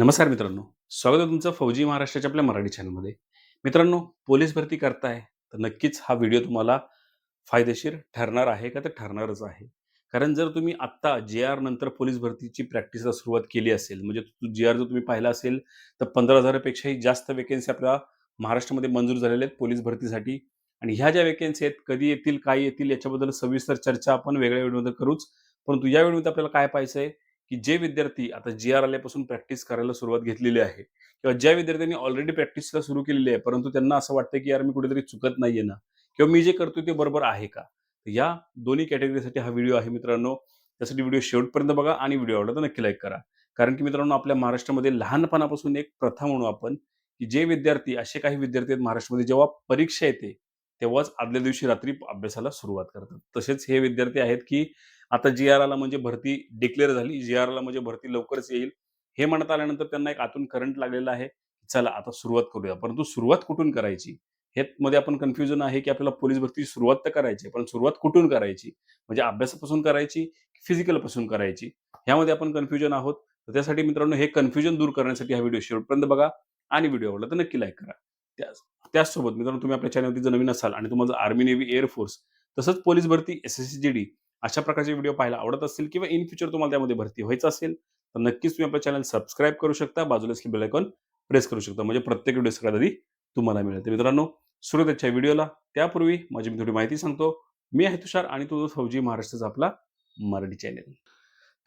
नमस्कार मित्रांनो स्वागत आहे तुमचं फौजी महाराष्ट्राच्या आपल्या मराठी चॅनलमध्ये मित्रांनो पोलीस भरती करताय तर नक्कीच हा व्हिडिओ तुम्हाला फायदेशीर ठरणार आहे का? तर ठरणारच आहे. कारण जर तुम्ही आत्ता जे आर नंतर पोलीस भरतीची प्रॅक्टिसला सुरुवात केली असेल म्हणजे जे आर जर तुम्ही पाहिला असेल तर पंधरा हजारापेक्षाही जास्त वेकेन्सी आपल्या महाराष्ट्रामध्ये मंजूर झालेल्या आहेत पोलीस भरतीसाठी. आणि ह्या ज्या वेकेन्सी आहेत कधी येतील काय येतील याच्याबद्दल सविस्तर चर्चा आपण वेगळ्या व्हिडिओमध्ये करूच. परंतु या व्हिडिओमध्ये आपल्याला काय पाहायचं आहे की जे विद्यार्थी आता जी आर आल्यापासून प्रॅक्टिस करायला सुरुवात घेतलेली आहे किंवा ज्या विद्यार्थ्यांनी ऑलरेडी प्रॅक्टिसला सुरू केलेली आहे परंतु त्यांना असं वाटतं की यार मी कुठेतरी चुकत नाहीये ना किंवा मी जे करतोय ते बरोबर आहे का? या दोन्ही कॅटेगरीसाठी हा व्हिडिओ आहे मित्रांनो. त्यासाठी व्हिडिओ शेवटपर्यंत बघा आणि व्हिडिओ आवडला तर नक्की लाईक करा. कारण की मित्रांनो आपल्या महाराष्ट्रामध्ये लहानपणापासून एक प्रथा म्हणू आपण की जे विद्यार्थी असे काही विद्यार्थी आहेत महाराष्ट्रामध्ये जेव्हा परीक्षा येते तेव्हाच आदल्या दिवशी रात्री अभ्यासाला सुरुवात करतात. तसेच हे विद्यार्थी आहेत की आता जी आर आला म्हणजे भरती डिक्लेअर झाली जी आर आला म्हणजे भरती लवकरच येईल. हे म्हणत आल्यानंतर त्यांना एक आतून करंट लागलेला आहे. चला आता सुरुवात करूया. परंतु सुरुवात कुठून करायची? हे मध्ये आपण कन्फ्युजन आहे की आपल्याला पोलीस भरती सुरुवात तर करायची पण सुरुवात कुठून करायची? म्हणजे अभ्यासापासून करायची फिजिकलपासून करायची? ह्यामध्ये आपण कन्फ्युजन आहोत. तर त्यासाठी मित्रांनो हे कन्फ्युजन दूर करण्यासाठी हा व्हिडिओ शेवटपर्यंत बघा आणि व्हिडिओ आवडला तर नक्की लाईक करा. त्याच त्याचसोबत मित्रांनो तुम्ही आपल्या चॅनलवरती जर नवीन असाल आणि तुम्हाला आर्मी नेव्ही एअरफोर्स तसंच पोलीस भरती एस एस जी डी अशा प्रकारचे व्हिडिओ पाहायला आवडत असतील किंवा इन फ्युचर तुम्हाला त्यामध्ये भरती व्हायचं असेल तर नक्कीच तुम्ही आपलं चॅनल सबस्क्राईब करू शकता. बाजूला बेल आयकॉन प्रेस करू शकता. म्हणजे प्रत्येक व्हिडिओ सगळ्यात आधी तुम्हाला मिळेल. तर मित्रांनो सुरुवातीच्या त्याच्या व्हिडिओला त्यापूर्वी माझी मी थोडी माहिती सांगतो. मी आहे तुषार आणि तो फौजी महाराष्ट्राचा आपला मराठी चॅनल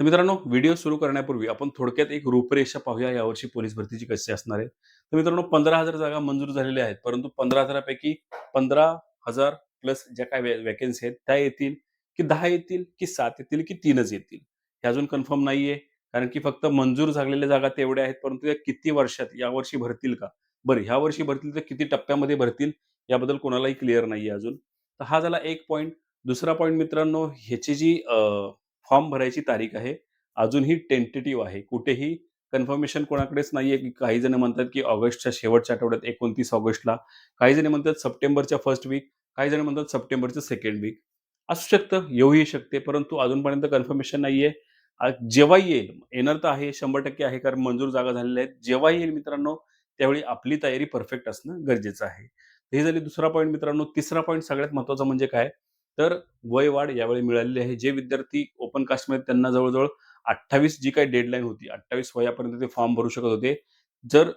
तर मित्रांनो व्हिडिओ सुरू करण्यापूर्वी आपण थोडक्यात एक रूपरेषा पाहूया. यावर्षी पोलीस भरतीची कशी असणार आहे? तर मित्रांनो पंधरा हजार जागा मंजूर झालेल्या आहेत. परंतु पंधरा हजारापैकी पंधरा हजार प्लस ज्या काय वॅकन्सी आहेत त्या येतील की दहा येतील की सात येतील की तीनच येतील. हे अजून कन्फर्म नाहीये. कारण की फक्त मंजूर झालेल्या जागा तेवढ्या आहेत परंतु त्या किती वर्षात यावर्षी भरतील का? बरं ह्या वर्षी भरतील तर किती टप्प्यामध्ये भरतील याबद्दल कोणालाही क्लिअर नाहीये अजून. तर हा झाला एक पॉईंट दुसरा पॉईंट मित्रांनो ह्याची जी फॉर्म भरायची तारीख आहे अजूनही टेंटेटिव्ह आहे. कुठेही कन्फर्मेशन कोणाकडेच नाहीये की काही जण म्हणतात की ऑगस्टच्या शेवटच्या आठवड्यात एकोणतीस ऑगस्टला काही जण म्हणतात सप्टेंबरच्या फर्स्ट वीक काही जण म्हणतात सप्टेंबरचं सेकंड वीक असू शकतं येऊही शकते परंतु अजूनपर्यंत कन्फर्मेशन नाहीये. आहे जेव्हा येईल येणार तर आहे शंभर टक्के आहे कारण मंजूर जागा झालेल्या आहेत. जेव्हा येईल मित्रांनो त्यावेळी आपली तयारी परफेक्ट असणं गरजेचं आहे. हे झाली दुसरा पॉईंट मित्रांनो. तिसरा पॉईंट सगळ्यात महत्त्वाचा म्हणजे काय? तर वय वाढ यावेळी मिळालेली आहे. जे विद्यार्थी ओपन कास्टमध्ये त्यांना जवळजवळ अठ्ठावीस जी काही डेडलाईन होती अठ्ठावीस वयापर्यंत ते फॉर्म भरू शकत होते. जर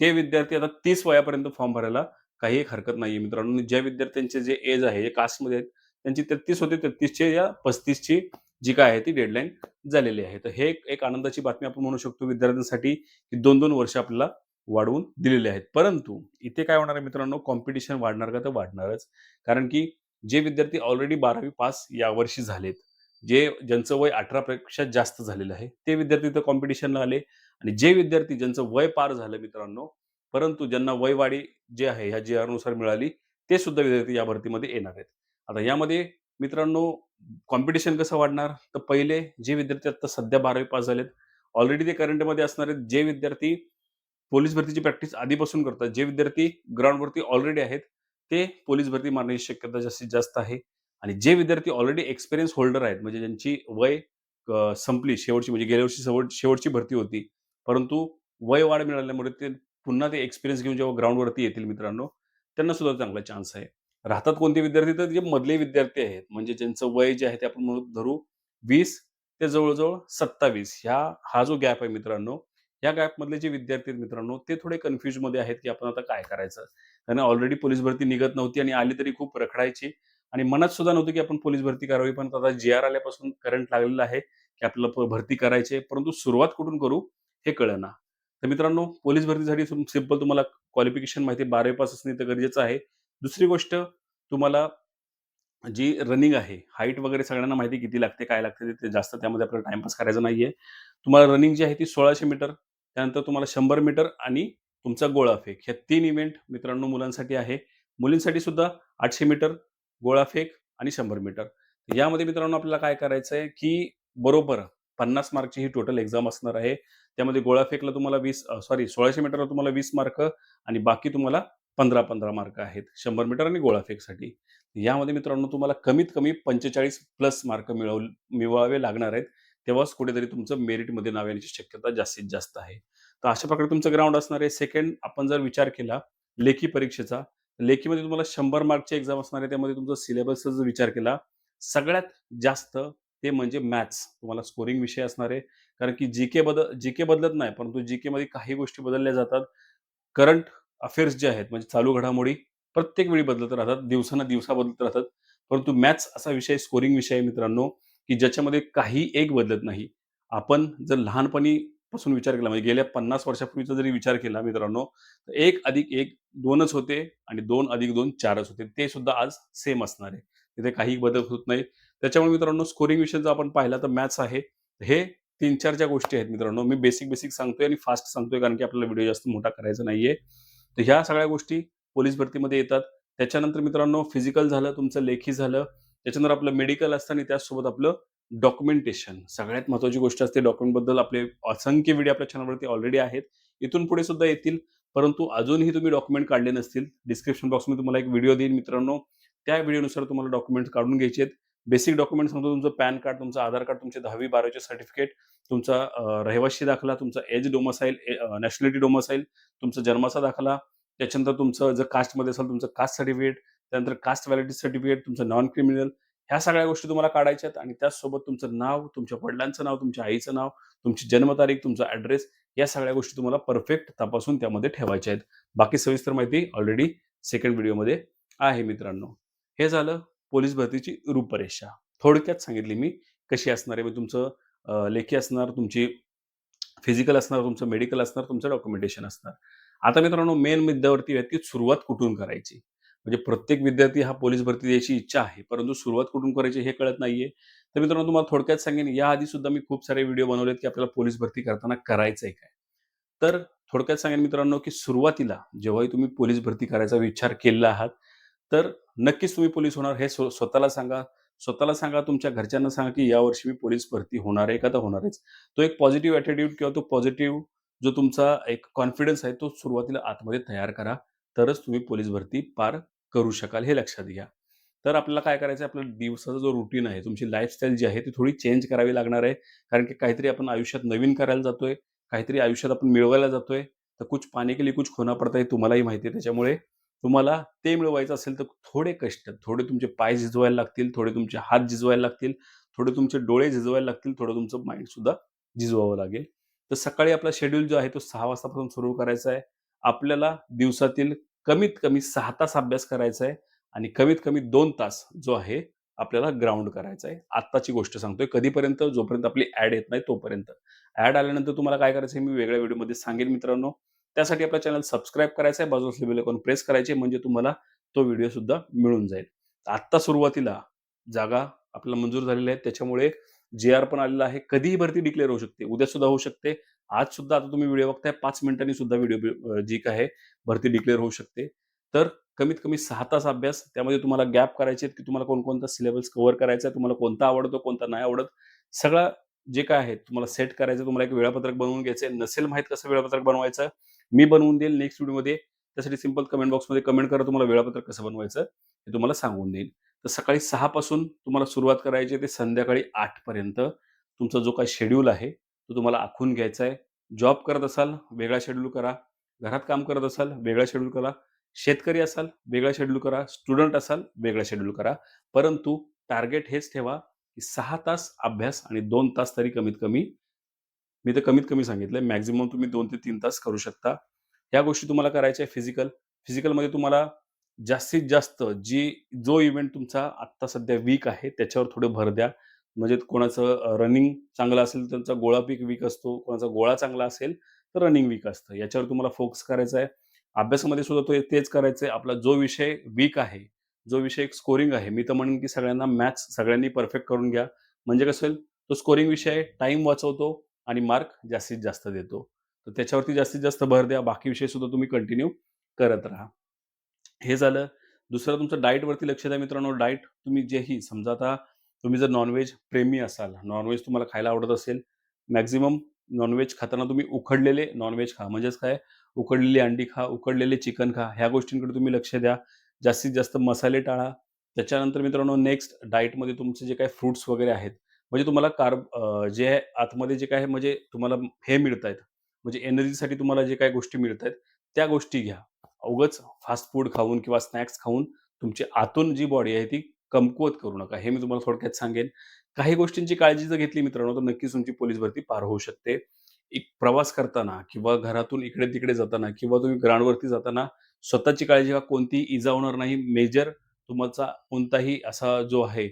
ते विद्यार्थी आता तीस वयापर्यंत फॉर्म भरायला काही एक हरकत नाहीये मित्रांनो. ज्या विद्यार्थ्यांचे जे एज आहे जे कास्टमध्ये आहेत त्यांची तेहतीस होते तेहतीसचे या पस्तीसची जी काय आहे ती डेडलाईन झालेली आहे. तर हे एक- एक आनंदाची बातमी आपण म्हणू शकतो विद्यार्थ्यांसाठी की दोन दोन वर्ष आपल्याला वाढवून दिलेले आहेत. परंतु इथे काय होणार आहे मित्रांनो? कॉम्पिटिशन वाढणार का? तर वाढणारच. कारण की जे विद्यार्थी ऑलरेडी बारावी पास यावर्षी झालेत जे ज्यांचं वय अठरापेक्षा जास्त झालेलं आहे ते विद्यार्थी इथं कॉम्पिटिशनला आले आणि जे विद्यार्थी ज्यांचं वय पार झालं मित्रांनो परंतु ज्यांना वयवाढी जे आहे ह्या जी आरनुसार मिळाली ते सुद्धा विद्यार्थी या भरतीमध्ये येणार आहेत. आता यामध्ये मित्रांनो कॉम्पिटिशन कसं वाढणार? तर पहिले जे विद्यार्थी आता सध्या बारावी पास झालेत ऑलरेडी ते करंटमध्ये असणार आहेत जे विद्यार्थी पोलीस भरतीची प्रॅक्टिस आधीपासून करतात जे विद्यार्थी ग्राउंडवरती ऑलरेडी आहेत ते पोलीस भरती मारण्याची शक्यता जास्तीत जास्त आहे. आणि जे विद्यार्थी ऑलरेडी एक्सपिरियन्स होल्डर आहेत म्हणजे ज्यांची वय संपली शेवटची म्हणजे गेल्या वर्षी शेवट शेवटची भरती होती परंतु वय वाढ मिळाल्यामुळे ते पुन्हा ते एक्सपिरियन्स घेऊन जेव्हा ग्राउंडवरती येतील मित्रांनो त्यांना सुद्धा चांगला चान्स आहे. राहतात कोणते विद्यार्थी तर जे मधले विद्यार्थी आहेत म्हणजे ज्यांचं वय जे आहे ते आपण म्हणू धरू वीस ते जवळजवळ सत्तावीस ह्या हा जो गॅप आहे मित्रांनो या गॅपमधले जे विद्यार्थी आहेत मित्रांनो ते थोडे कन्फ्युजमध्ये आहेत की आपण आता काय करायचं? त्यांना ऑलरेडी पोलीस भरती निघत नव्हती आणि आली तरी खूप रखडायची. आणि मनात सुद्धा नव्हतं की आपण पोलीस भरती करावी पण आता जी आर आल्यापासून करंट लागलेलं आहे की आपल्याला प- भरती करायची. परंतु सुरुवात कुठून करू हे कळना. तर मित्रांनो पोलीस भरतीसाठी सिंपल तुम्हाला क्वालिफिकेशन माहिती बारावी पास असणे तर गरजेचं आहे. दुसरी गोष्ट तुम्हाला जी रनिंग आहे हाईट वगैरे सगळ्यांना माहिती किती लागते काय लागते ते- जास्त त्यामध्ये आपल्याला टाइमपास करायचा नाहीये. तुम्हाला रनिंग जी आहे ती सोळाशे मीटर त्यानंतर तुम्हाला शंभर मीटर आणि तुमचा गोळाफेक ह्या तीन इव्हेंट मित्रांनो मुलांसाठी आहे. मुलींसाठी सुद्धा आठशे मीटर गोळाफेक आणि शंभर मीटर. यामध्ये मित्रांनो आपल्याला काय करायचं आहे की बरोबर पन्नास मार्कची ही टोटल एक्झाम असणार आहे. त्यामध्ये गोळा फेकला तुम्हाला वीस सॉरी सोळाशे मीटरला तुम्हाला वीस मार्क आणि बाकी तुम्हाला पंधरा पंधरा मार्क आहेत. शंभर मीटर आणि गोळाफेकसाठी यामध्ये मित्रांनो तुम्हाला कमीत कमी पंचेचाळीस प्लस मार्क मिळव मिळवावे लागणार आहेत. तेव्हाच कुठेतरी तुमचं मेरिटमध्ये नाव येण्याची शक्यता जास्तीत जास्त आहे. तर अशा प्रकारे तुमचं ग्राउंड असणार आहे. सेकंड आपण जर विचार केला लेखी परीक्षेचा, लेखीमध्ये तुम्हाला शंभर मार्कची एक्झाम असणार आहे. त्यामध्ये तुमचा सिलेबसचा जर विचार केला, सगळ्यात जास्त ते म्हणजे मॅथ्स तुम्हाला स्कोरिंग विषय असणार आहे. कारण की जी-के बदल जी-के बदलत नाही, परंतु जी-केमध्ये काही गोष्टी बदलल्या जातात. करंट अफेअर्स जे आहेत म्हणजे चालू घडामोडी प्रत्येक वेळी बदलत राहतात. दिवसानुदिवस बदलत राहतात. परंतु मॅथ्स असा विषय स्कोरिंग विषय आहे मित्रांनो, की ज्याच्यामध्ये काही एक बदलत नाही. आपण जर लहानपणीपासून विचार केला म्हणजे गेल्या 50 वर्षापूर्वीचा जरी विचार केला मित्रांनो, तर एक अधिक एक दोनच होते आणि दोन अधिक 2 4च होते. ते सुद्धा आज सेम असणार आहे. तिथे काही बदल होत नाही. त्याच्यामुळे मित्रांनो स्कोरिंग विषय जर आपण पाहिला तर मॅथ्स आहे. हे 3-4 ज्या गोष्टी आहेत मित्रांनो, मी बेसिक-बेसिक सांगतोय आणि फास्ट सांगतोय कारण की आपल्याला व्हिडिओ जास्त मोठा करायचा नाहीये. तर ह्या सगळ्या गोष्टी पोलीस भरतीमध्ये येतात. त्याच्यानंतर मित्रांनो फिजिकल झालं, तुमचं लेखी झालं. त्याच्यानंतर आपलं मेडिकल असतं आणि त्याचसोबत आपलं डॉक्युमेंटेशन. सगळ्यात महत्त्वाची गोष्ट असते डॉक्युमेंटबद्दल आपले असंख्य व्हिडिओ आपल्या चॅनलवरती ऑलरेडी आहेत. इथून पुढे सुद्धा येतील. परंतु अजूनही तुम्ही डॉक्युमेंट काढले नसतील, डिस्क्रिप्शन बॉक्समध्ये तुम्हाला एक व्हिडिओ देईन मित्रांनो. त्या व्हिडिओनुसार तुम्हाला डॉक्युमेंट्स काढून घ्यायचे आहेत. बेसिक डॉक्युमेंट सांगतो तुमचं पॅन कार्ड, तुमचं आधार कार्ड, तुमचे 10वी 12वीचे सर्टिफिकेट, तुमचा रहिवासी दाखला, तुमचा एज डोमिसाईल, नॅशनॅलिटी डोमिसाईल, तुमचा जन्माचा दाखला, त्याच्यानंतर तुमचं जर कास्टमध्ये असेल तुमचं कास्ट सर्टिफिकेट, त्यानंतर कास्ट व्हॅलिडिटी सर्टिफिकेट, तुमचं नॉन क्रिमिनल ह्या सगळ्या गोष्टी तुम्हाला काढायच्या आहेत आणि त्याचसोबत तुमचं नाव, तुमच्या वडिलांचं नाव, तुमच्या आईचं नाव, तुमची जन्मतारीख, तुमचा ॲड्रेस या सगळ्या गोष्टी तुम्हाला परफेक्ट तपासून त्यामध्ये ठेवायच्या आहेत. बाकी सविस्तर माहिती ऑलरेडी सेकंड व्हिडिओमध्ये आहे मित्रांनो. हे झालं पोलीस भरतीची रूपरेषा. थोडक्यात सांगितली मी कशी असणार आहे. मी तुमचं लेखी असणार, तुमची फिजिकल असणार, तुमचं मेडिकल असणार, तुमचं डॉक्युमेंटेशन असणार. आता मित्रांनो मेन मुद्द्यावरती व्यक्ती सुरुवात कुठून करायची? म्हणजे प्रत्येक विद्यार्थी हा पोलीस भरती द्यायची इच्छा आहे, परंतु सुरुवात कुठून करायची हे कळत नाहीये. तर मित्रांनो तुम्हाला थोडक्यात सांगेन याआधी सुद्धा मी खूप सारे व्हिडिओ बनवलेत की आपल्याला पोलीस भरती करताना करायचं आहे काय? तर थोडक्यात सांगेन मित्रांनो की सुरुवातीला जेव्हाही तुम्ही पोलीस भरती करायचा विचार केलेला आहात, तर नक्कीच तुम्ही पोलीस होणार हे स्वतःला सांगा. स्वतःला सांगा, तुमच्या घरच्यांना सांगा की यावर्षी मी पोलीस भरती होणार आहे का? तर होणारच. तो एक पॉझिटिव्ह ॲटिट्यूड किंवा तो पॉझिटिव्ह जो तुमचा एक कॉन्फिडन्स आहे तो सुरुवातीला आतमध्ये तयार करा. तरच तुम्ही पोलीस भरती पार करू शकाल हे लक्षात घ्या. तर आपल्याला काय करायचं आहे, आपल्याला दिवसाचा जो रुटीन आहे, तुमची लाईफस्टाईल जी आहे ती थोडी चेंज करावी लागणार आहे. कारण की काहीतरी आपण आयुष्यात नवीन करायला जातोय, काहीतरी आयुष्यात आपण मिळवायला जातोय. तर कुछ पाने के लिए कुछ खोना पडता आहे तुम्हालाही माहिती आहे. त्याच्यामुळे तुम्हाला ते मिळवायचं असेल तर थोडे कष्ट, थोडे तुमचे पाय झिजवायला लागतील, थोडे तुमचे हात झिजवायला लागतील, थोडे तुमचे डोळे झिजवायला लागतील, थोडं तुमचं माइंड सुद्धा झिजवावं लागेल. तर सकाळी आपला शेड्यूल जो आहे तो सहा वाजतापासून सुरू करायचा आहे. आपल्याला दिवसातील कमीत कमी सहा तास अभ्यास करायचा आहे आणि कमीत कमी दोन तास जो आहे आपल्याला ग्राउंड करायचा आहे. आत्ताची गोष्ट सांगतोय. कधीपर्यंत? जोपर्यंत आपली ॲड येत नाही तोपर्यंत. ॲड आल्यानंतर तुम्हाला काय करायचं आहे मी वेगळ्या व्हिडिओमध्ये सांगेन मित्रांनो. त्यासाठी आपला चॅनल सबस्क्राईब करायचा आहे, बाजूला बेल आयकॉन प्रेस करायचे म्हणजे तुम्हाला तो व्हिडिओ सुद्धा मिळून जाईल. आत्ता सुरुवातीला जागा आपल्याला मंजूर झालेल्या आहेत. त्याच्यामुळे जे-आर पण आलेला आहे. कधीही भरती डिक्लेअर होऊ शकते. उद्या सुद्धा होऊ शकते. आज सुद्धा आता तुम्ही व्हिडिओ बघताय पाच मिनिटांनी सुद्धा व्हिडिओ जी काय आहे भरती डिक्लेअर होऊ शकते. तर कमीत कमी सहा तास अभ्यास त्यामध्ये तुम्हाला गॅप करायचे आहेत की तुम्हाला कोणकोणता सिलेबस कव्हर करायचा आहे, तुम्हाला कोणता आवडतो, कोणता नाही आवडत. सगळं जे काय आहे तुम्हाला सेट करायचं, तुम्हाला एक वेळापत्रक बनवून घ्यायचं आहे. नसेल माहीत कसं वेळापत्रक बनवायचं, मी बनवून देईल नेक्स्ट व्हिडिओमध्ये. त्यासाठी सिंपल कमेंट बॉक्समध्ये कमेंट करा तुम्हाला वेळापत्रक कसं बनवायचं हे तुम्हाला सांगून देईल तर सकाळी सहापासून तुम्हाला सुरुवात करायची आहे ते संध्याकाळी आठपर्यंत तुमचा जो काही शेड्यूल आहे तो तुम्हाला आखून घ्यायचा आहे. जॉब करत असाल वेगळा शेड्यूल करा. घरात काम करत असाल वेगळा शेड्यूल करा. शेतकरी असाल वेगळा शेड्यूल करा. स्टुडंट असाल वेगळा शेड्यूल करा. परंतु टार्गेट हेच ठेवा की सहा तास अभ्यास आणि दोन तास तरी कमीत कमी मी तर कमीत कमी सांगितलं मॅक्झिमम तुम्ही दोन ते तीन तास करू शकता. या गोष्टी तुम्हाला करायच्या आहे फिजिकल. फिजिकलमध्ये तुम्हाला जास्तीत जास्त जी जो इव्हेंट तुमचा आत्ता सध्या वीक आहे त्याच्यावर थोडं भर द्या. म्हणजे कोणाचं रनिंग चांगलं असेल त्यांचा गोळा पीक वीक असतो. कोणाचा गोळा चांगला असेल तर रनिंग वीक असतं. याच्यावर तुम्हाला फोकस करायचा आहे. अभ्यासामध्ये सुद्धा तो तेच करायचं आहे. आपला जो विषय वीक आहे, जो विषय स्कोरिंग आहे, मी तर म्हणेन की सगळ्यांना मॅथ्स सगळ्यांनी परफेक्ट करून घ्या. म्हणजे कसं होईल तो स्कोरिंग विषय टाइम टाईम वाचवतो आणि मार्क जास्तीत जास्त देतो. तर त्याच्यावरती जास्तीत जास्त भर द्या. बाकी विषय सुद्धा तुम्ही कंटिन्यू करत राहा. हे झालं. दुसरं तुमचं डाएटवरती लक्ष द्या मित्रांनो. डाएट तुम्ही जेही समजा आता तुम्ही जर नॉनव्हेज प्रेमी असाल, नॉनव्हेज तुम्हाला खायला आवडत असेल, मॅक्झिमम नॉनव्हेज खाताना तुम्ही उखडलेले नॉनव्हेज खा. म्हणजेच काय उकडलेली अंडी खा, उकडलेले चिकन खा. ह्या गोष्टींकडे तुम्ही लक्ष द्या. जास्तीत जास्त मसाले टाळा. त्याच्यानंतर मित्रांनो नेक्स्ट डाएटमध्ये तुमचे जे काही फ्रुट्स वगैरे आहेत, म्हणजे तुम्हाला कार्ब जे आहे आतमध्ये जे काय म्हणजे तुम्हाला हे मिळतायत म्हणजे एनर्जीसाठी तुम्हाला जे काही गोष्टी मिळत आहेत त्या गोष्टी घ्या उगच फास्ट फूड खाऊन किंवा स्नॅक्स खाऊन तुमची आतून जी बॉडी आहे ती कमकुवत करू नका हे मी तुम्हाला थोडक्यात सांगेन काही गोष्टींची काळजी जर घेतली मित्रांनो तर नक्कीच तुमची पोलीस भरती पार होऊ शकते एक प्रवास करताना किंवा घरातून इकडे तिकडे जाताना किंवा तुम्ही ग्राउंडवरती जाताना स्वतःची काळजी घ्या. कोणतीही इजा होणार नाही. मेजर तुमचा कोणताही असा जो आहे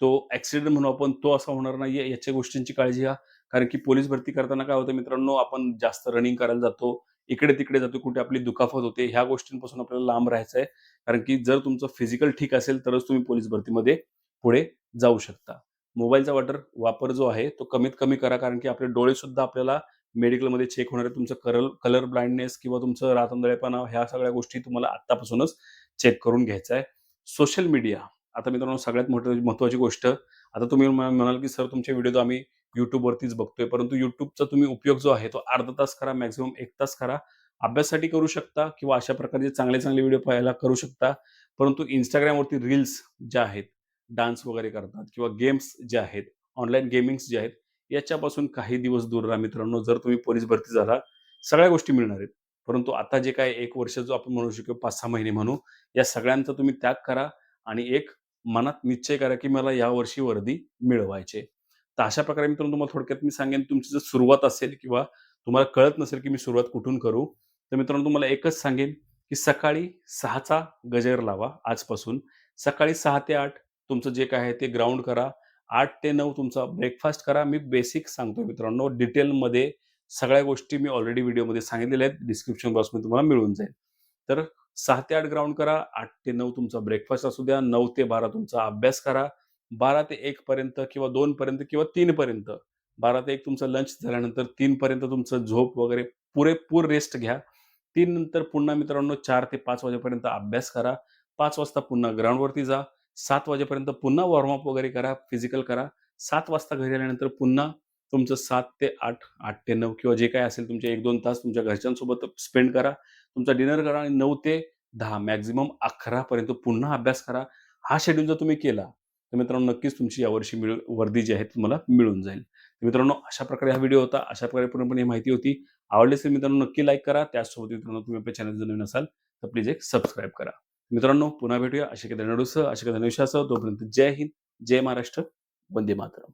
तो ऍक्सिडेंट म्हणू आपण तो असा होणार नाहीये. याच्या गोष्टींची काळजी घ्या. कारण की पोलीस भरती करताना काय होतं मित्रांनो आपण जास्त रनिंग करायला जातो इकडे तिकडे जातो कुठे आपली दुखापत होते ह्या गोष्टींपासून आपल्याला लांब राहायचं आहे कारण की जर तुमचं फिजिकल ठीक असेल तरच तुम्ही पोलीस भरतीमध्ये पुढे जाऊ शकता. मोबाईलचा वाटर वापर जो आहे तो कमीत कमी करा कारण की आपले डोळे सुद्धा आपल्याला मेडिकलमध्ये चेक होणार आहे तुमचं कलर कलर ब्लाइंडनेस किंवा तुमचं रातंदळेपणा ह्या सगळ्या गोष्टी तुम्हाला आत्तापासूनच चेक करून घ्यायचं आहे. सोशल मीडिया आता मित्रांनो सगळ्यात मोठं महत्त्वाची गोष्ट आता तुम्ही म्हणाल की सर तुमचे व्हिडिओ आम्ही युट्यूबवरतीच बघतोय. परंतु युट्यूबचा तुम्ही उपयोग जो आहे तो अर्धा तास करा मॅक्झिमम एक तास करा. अभ्यासासाठी करू शकता किंवा अशा प्रकारचे चांगले चांगले व्हिडिओ पाहायला करू शकता. परंतु इंस्टाग्रामवरती रील्स ज्या आहेत डान्स वगैरे करतात किंवा गेम्स जे आहेत ऑनलाईन गेमिंग्स जे आहेत याच्यापासून काही दिवस दूर राहा मित्रांनो. जर तुम्ही पोलीस भरती झाला सगळ्या गोष्टी मिळणार आहेत. परंतु आता जे काय एक वर्ष जो आपण म्हणू शकतो पाच सहा महिने म्हणू या सगळ्यांचा तुम्ही त्याग करा आणि एक मनात निश्चय करा की मला या वर्षी वर्दी मिळवायचे. तर अशा प्रकारे मित्रांनो तुम्हाला थोडक्यात मी सांगेन तुमची जर सुरुवात असेल किंवा तुम्हाला कळत नसेल की मी सुरुवात कुठून करू तर मित्रांनो तुम्हाला एकच सांगेन की सकाळी सहाचा गजर लावा आजपासून. सकाळी सहा ते आठ तुमचं जे काय आहे ते ग्राउंड करा. आठ ते नऊ तुमचा ब्रेकफास्ट करा. मी बेसिक सांगतोय मित्रांनो डिटेलमध्ये सगळ्या गोष्टी मी ऑलरेडी व्हिडिओमध्ये सांगितलेल्या आहेत. डिस्क्रिप्शन बॉक्समध्ये तुम्हाला मिळून जाईल. तर सहा ते आठ ग्राउंड करा. आठ ते नऊ तुमचा ब्रेकफास्ट असू द्या. नऊ ते बारा तुमचा अभ्यास करा. बारा ते एक पर्यंत किंवा दोन पर्यंत किंवा तीन पर्यंत. बारा ते एक तुमचं लंच झाल्यानंतर तीन पर्यंत तुमचं झोप वगैरे पुरेपूर रेस्ट घ्या. तीन नंतर पुन्हा मित्रांनो चार ते पाच वाजेपर्यंत अभ्यास करा. पाच वाजता पुन्हा ग्राउंडवरती जा. सात वाजेपर्यंत पुन्हा वॉर्मअप वगैरे करा फिजिकल करा. सात वाजता घरी आल्यानंतर पुन्हा तुमचं सात ते आठ आठ ते नऊ किंवा जे काय असेल तुमचे एक दोन तास तुमच्या घरच्यांसोबत स्पेंड करा. तुमचा डिनर करा आणि नऊ ते दहा मॅक्झिमम अकरापर्यंत पुन्हा अभ्यास करा. हा शेड्यूल जर तुम्ही केला तर मित्रांनो नक्कीच तुमची यावर्षी मिळ वर्दी जी आहे तुम्हाला मिळून जाईल. मित्रांनो अशा प्रकारे हा व्हिडिओ होता. अशा प्रकारे पूर्णपणे ही माहिती होती. आवडली असेल मित्रांनो नक्की लाईक करा. त्याचसोबत मित्रांनो तुम्ही आपल्या चॅनल जर नवीन असाल तर प्लीज एक सबस्क्राईब करा. मित्रांनो पुन्हा भेटूया. अशा काही नडूसह अशा काही तोपर्यंत जय हिंद जय महाराष्ट्र वंदे मातरम.